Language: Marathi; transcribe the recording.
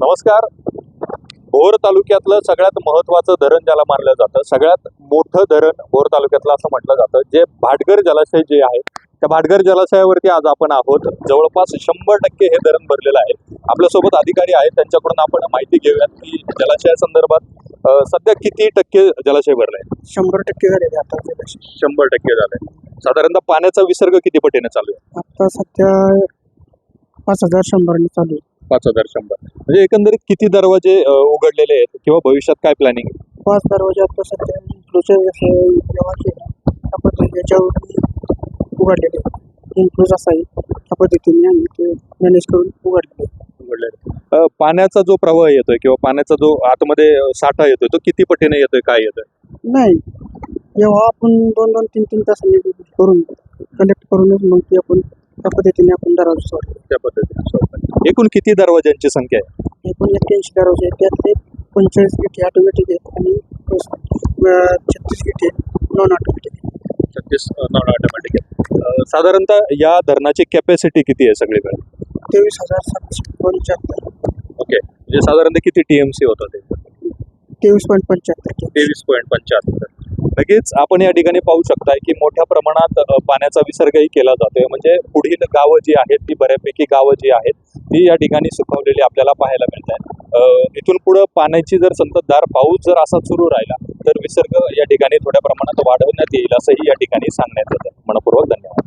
नमस्कार. भोर तालुक्यातलं सगळ्यात महत्वाचं धरण ज्याला मानलं जातं सगळ्यात मोठं धरण भोर तालुक्यातलं असं म्हटलं जातं जे भाटगर जलाशय जे आहे त्या भाटगर जलाशयावरती आज आपण आहोत. जवळपास शंभर टक्के हे धरण भरलेलं आहे. आपल्यासोबत अधिकारी आहेत त्यांच्याकडून आपण माहिती घेऊयात की जलाशया संदर्भात अं, सध्या किती टक्के जलाशय भरलाय? शंभर टक्के झालेले आता. शंभर टक्के झालंय साधारणतः पाण्याचा विसर्ग किती पटीने चालू आहे? आता सध्या पाच हजार शंभरने चालू आहे. पाच हजार शंभर. म्हणजे एकंदरीत किती दरवाजे उघडलेले आहेत किंवा भविष्यात काय प्लॅनिंग पाच दरवाजे आता सध्या इन्क्लूजन जसे जेव्हा केलं त्या पद्धतीने उघडलेले इन्क्लूज असाही त्या पद्धतीने आम्ही ते मॅनेज करून उघडलेले उघडलेले पाण्याचा जो प्रवाह येतोय किंवा पाण्याचा जो आतमध्ये साठा येतोय तो किती पटीने येतोय काय येतोय? नाही. जेव्हा आपण दोन दोन तीन तीन तासांनी करून कलेक्ट करूनच मग ते आपण त्या पद्धतीने आपण दरवाजे सोडले त्या पद्धतीने. एकूण किती दरवाजांची संख्या आहे? एकूण एक्क्याऐंशी दरवाजे आहेत. त्यातले पंचेचाळीस गिटी ऑटोमॅटिक आहेत आणि छत्तीस गिटी नॉन ऑटोमॅटिक छत्तीस नॉन ऑटोमॅटिक आहे साधारणतः या धरणाची कॅपॅसिटी किती आहे सगळीकडे? तेवीस हजार सातशे पंच्याहत्तर. ओके. म्हणजे साधारणतः किती टीएमसी होतं ते? तेवीस पॉईंट पंच्याहत्तर. तेवीस पॉईंट पंच्याहत्तर. लगेच आपण या ठिकाणी पाहू शकताय की मोठ्या प्रमाणात पाण्याचा विसर्गही केला जातोय. म्हणजे पुढील गावं जी आहेत ती बऱ्यापैकी गावं जी आहेत ती या ठिकाणी सुकवलेली आपल्याला पाहायला मिळत आहेत इथून पुढं पाण्याची जर संततधार पाऊस जर असा सुरू राहिला तर विसर्ग या ठिकाणी थोड्या प्रमाणात वाढवण्यात येईल असंही या ठिकाणी सांगण्यात येतं. मनपूर्वक धन्यवाद.